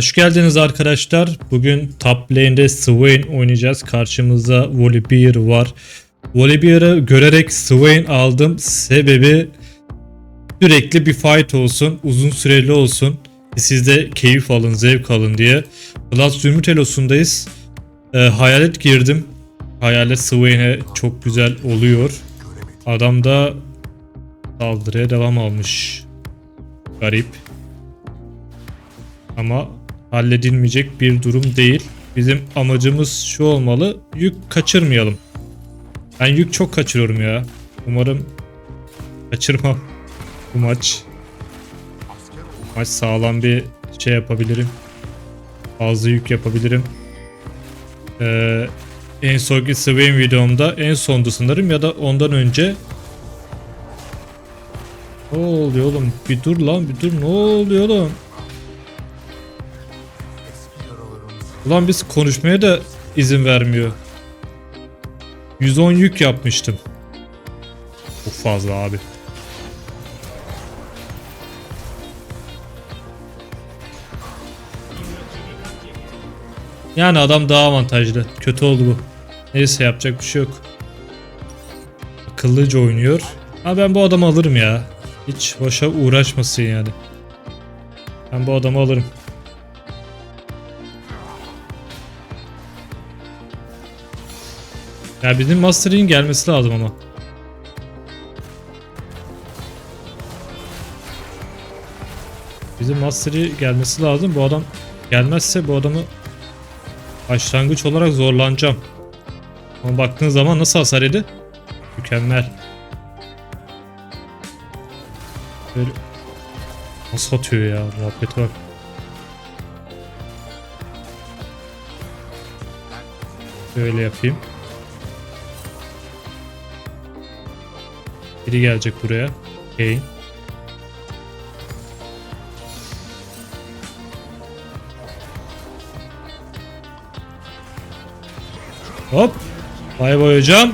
Hoş geldiniz arkadaşlar. Bugün top lane'de Swain oynayacağız. Karşımızda Volibear var. Volibear'ı görerek Swain aldım. Sebebi sürekli bir fight olsun, uzun süreli olsun. Siz de keyif alın, zevk alın diye. Plus Zümrüt Elosu'ndayız. Ee, hayalet girdim. Hayalet Swain'e çok güzel oluyor. Adam da saldırıya devam almış. Garip. Ama halledilmeyecek bir durum değil. Bizim amacımız şu olmalı. Yük kaçırmayalım. Ben yük çok kaçırıyorum ya. Umarım kaçırmam bu maç. Maç sağlam bir şey yapabilirim. Fazla yük yapabilirim. Ee, en sonki Swain videomda en sondu sanırım ya da ondan önce ne oluyor oğlum? Bir dur lan bir dur. Ne oluyor oğlum? Ulan biz konuşmaya da izin vermiyor. 110 yük yapmıştım. Çok fazla abi. Yani adam daha avantajlı. Kötü oldu bu. Neyse yapacak bir şey yok. Akıllıca oynuyor. Ha ben bu adamı alırım ya. Hiç boşa uğraşmasın yani. Ben bu adamı alırım. Ya bizim Master Yi'nin gelmesi lazım ama. Bizim Master Yi gelmesi lazım. Bu adam gelmezse bu adamı başlangıç olarak zorlanacağım. Ama baktığın zaman nasıl hasar yedi? Mükemmel. Böyle nasıl atıyor ya muhabbeti bak. Böyle yapayım. Biri gelecek buraya. Kane. Hop. Bay bay hocam.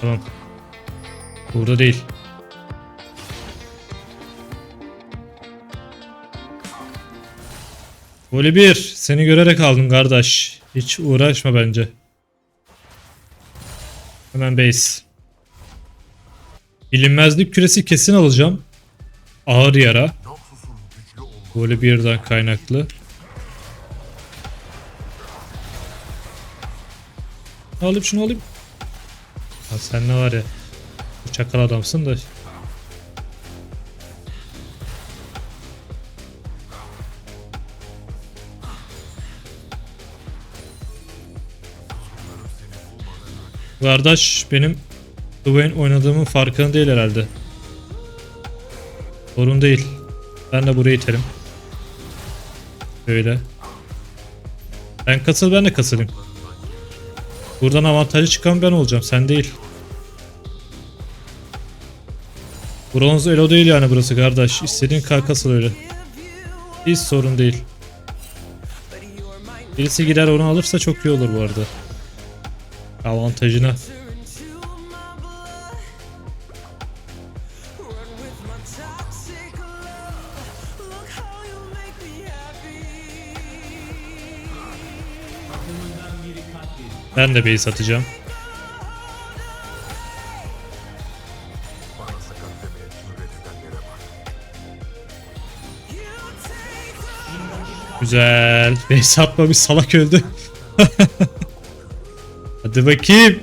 Tamam. Burada değil. Voli 1. Seni görerek aldım kardeş. Hiç uğraşma bence. Hemen base. Bilinmezlik küresi kesin alacağım. Ağır yara. Voli 1'den kaynaklı. Alayım şunu alayım. Ya sen ne var ya. Çakal adamsın da. Kardeş benim Dwayne oynadığımın farkında değil herhalde. Sorun değil. Ben de burayı iterim. Böyle. Ben kasıl ben de kasılayım. Buradan avantajı çıkan ben olacağım sen değil. Bronz elo değil yani burası kardeş. İstediğin kadar öyle. Hiç sorun değil. Birisi gider onu alırsa çok iyi olur bu arada. Avantajına. Ben de base atacağım. Güzel. Base atmamış salak öldü. Hadi bakayım.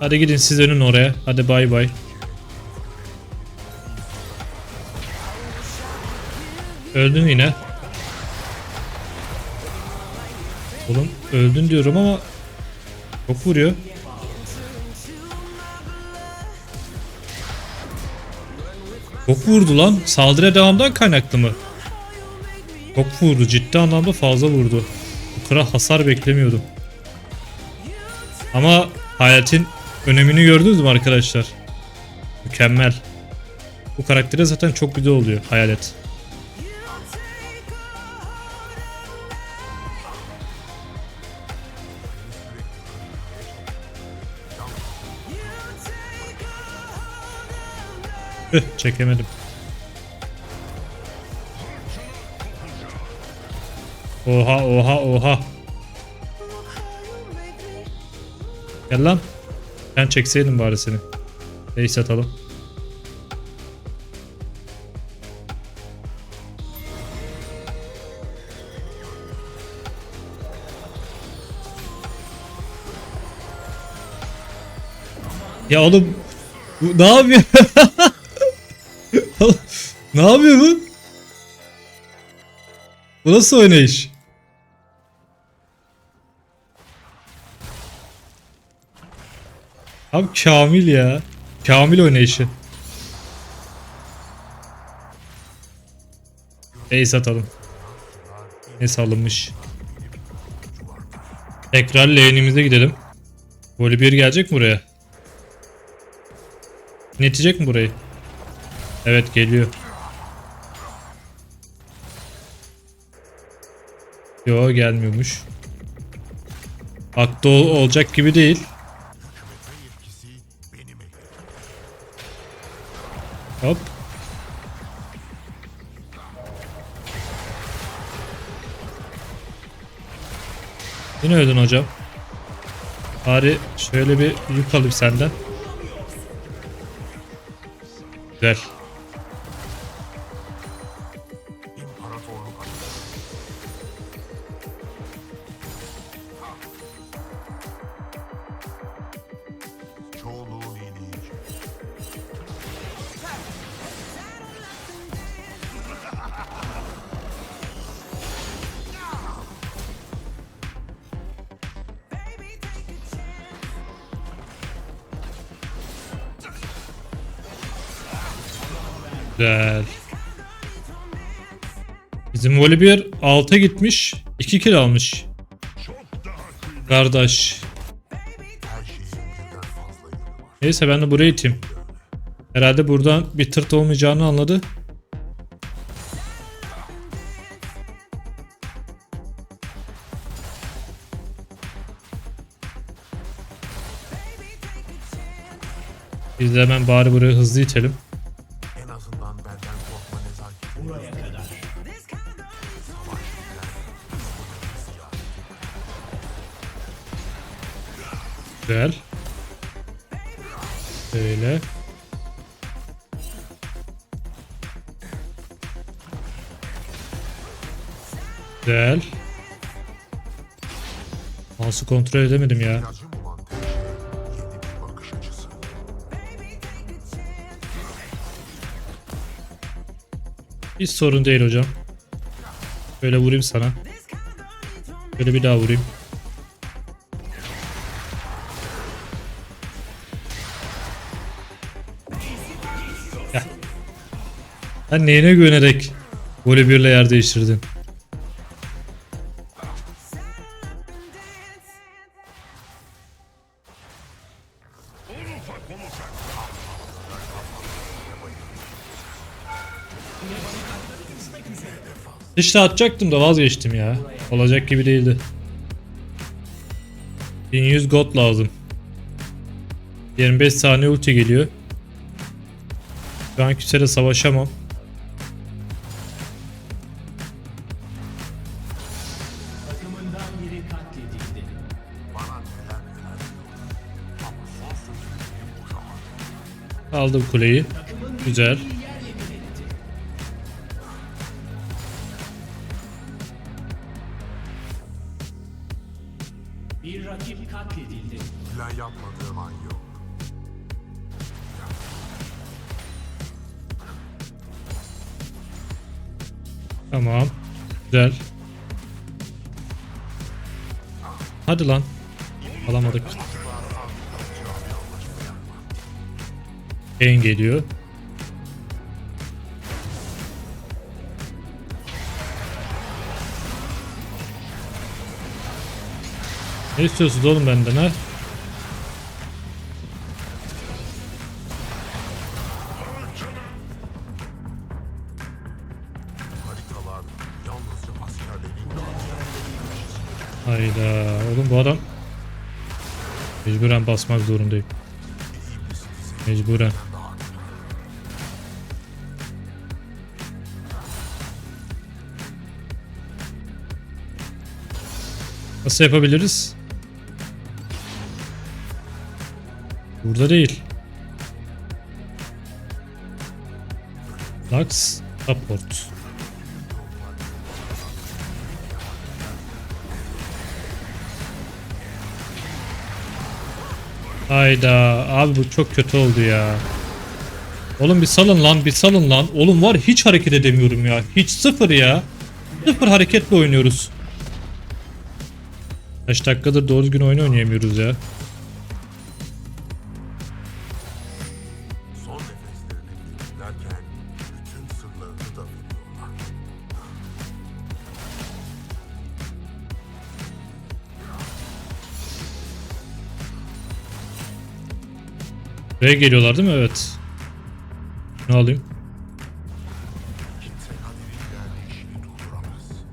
Hadi gidin siz önün oraya. Hadi bay bay. Öldün yine. Oğlum öldün diyorum ama çok vuruyor. Çok vurdu lan. Saldırıya devamdan kaynaklı mı? Çok vurdu. Ciddi anlamda fazla vurdu. Bu kadar hasar beklemiyordum. Ama hayatın önemini gördünüz mü arkadaşlar? Mükemmel. Bu karaktere zaten çok güzel oluyor hayalet. çekemedim. Oha oha oha. Gel lan. Ben çekseydim bari seni. Base atalım. Ya oğlum bu ne yapıyor? Ne yapıyor bu? Bu nasıl oynayış? Abi Kamil ya. Kamil oynayışı. Ace atalım. Ne salınmış. Tekrar lane'imize gidelim. Voli bir gelecek mi buraya? Netecek mi burayı? Evet geliyor. Yo gelmiyormuş. Akta ol- olacak gibi değil. Hop. Yine öldün hocam. Bari şöyle bir yük alayım senden. Güzel. Güzel. Bizim Volibear 6'a gitmiş. 2 kill almış. Kardeş. Neyse ben de buraya iteyim. Herhalde buradan bir tırt olmayacağını anladı. Biz de hemen bari buraya hızlı itelim. Mouse'u kontrol edemedim ya. Şey. Hiç sorun değil hocam. Böyle vurayım sana. Böyle bir daha vurayım. Gel. Sen neyine güvenerek birle yer değiştirdin? İşte atacaktım da vazgeçtim ya. Olacak gibi değildi. 1100 gold lazım. 25 saniye ulti geliyor. An küsere savaşamam. Aldım kuleyi. Güzel. Bir rakip katledildi. Plan yapmadığım an yok. Tamam. Güzel. Hadi lan. Alamadık. Kane geliyor. Ne istiyorsunuz oğlum benden ha? Hayda oğlum bu adam mecburen basmak zorundayım. Mecburen. Nasıl yapabiliriz? Burada değil. Lux support. Hayda abi bu çok kötü oldu ya. Oğlum bir salın lan bir salın lan. Oğlum var hiç hareket edemiyorum ya. Hiç sıfır ya. Sıfır hareketle oynuyoruz. Kaç dakikadır doğru düzgün oyun oynayamıyoruz ya. Buraya geliyorlar değil mi? Evet. Ne alayım? Kimse kaderin ilerleyişini durduramaz.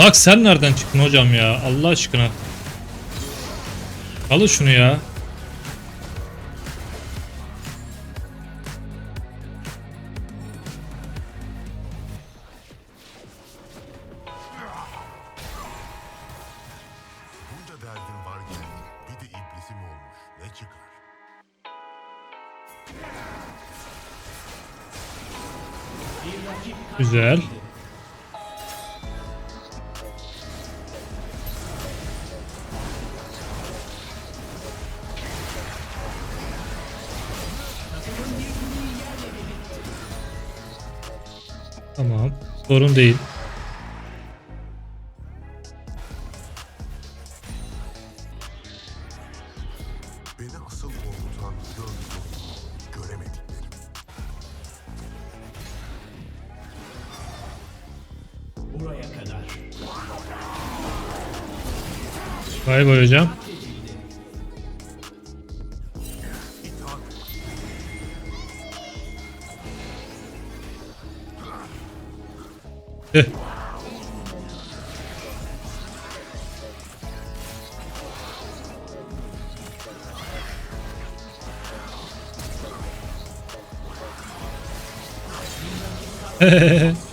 Lux sen nereden çıktın hocam ya? Allah aşkına. Alın şunu ya. Bunca Tamam. Sorun değil. Beni asıl korkutan gördüklerim, göremediklerim. buraya kadar. Bay hocam. 嘿，嘿嘿嘿。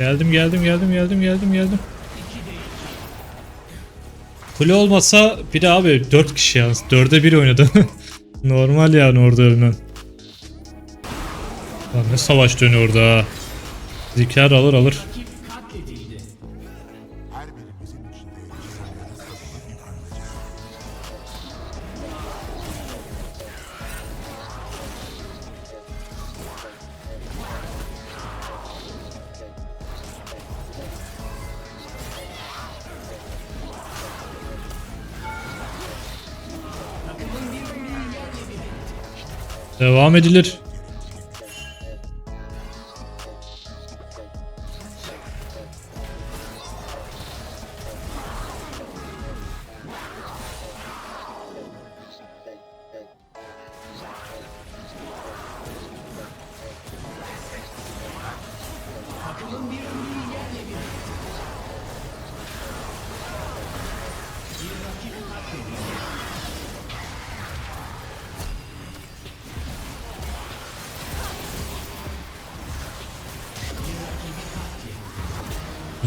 Geldim geldim geldim geldim geldim geldim. Kule olmasa bir de abi 4 kişi yalnız. 4'e 1 oynadı. Normal yani orada ölmen. Lan ne savaş dönüyor orada. Zikar alır alır. Devam edilir.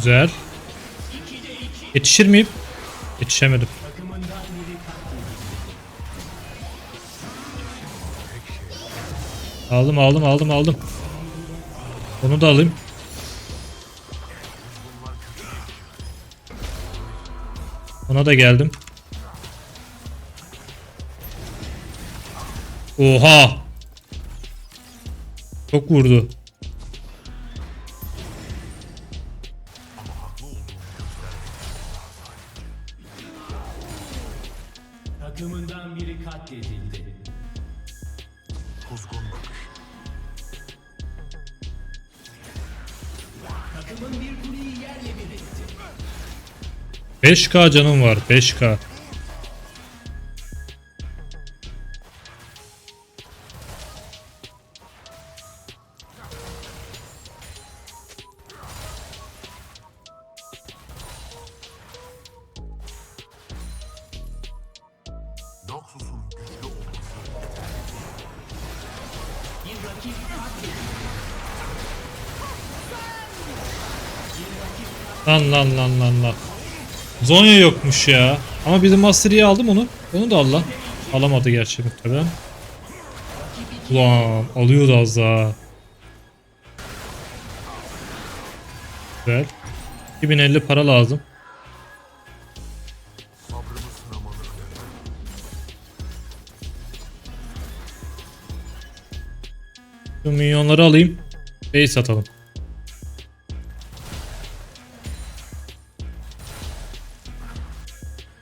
Güzel. Yetişir miyim? Yetişemedim. Aldım aldım aldım aldım. Onu da alayım. Ona da geldim. Oha. Çok vurdu. 5k canım var 5k. Noxus'un güçlü olması Bir rakip katledildi. Lan lan lan lan lan. Zonya yokmuş ya. Ama bizim Master aldım onu. Onu da al lan. Alamadı gerçi muhtemelen. Ulan alıyordu az daha. Güzel. 2050 para lazım. Şu minyonları alayım. Base atalım.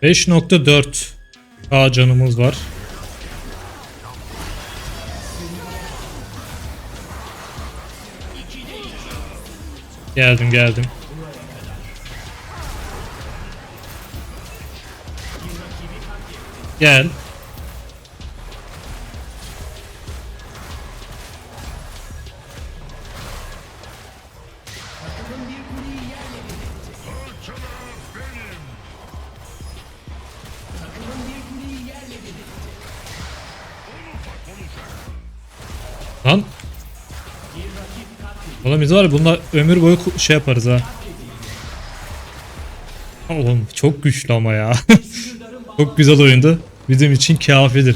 Beş nokta dört K canımız var. Geldim geldim. Gel. Oğlum biz var ya bununla ömür boyu şey yaparız ha. Oğlum çok güçlü ama ya. çok güzel oyundu. Bizim için kafidir.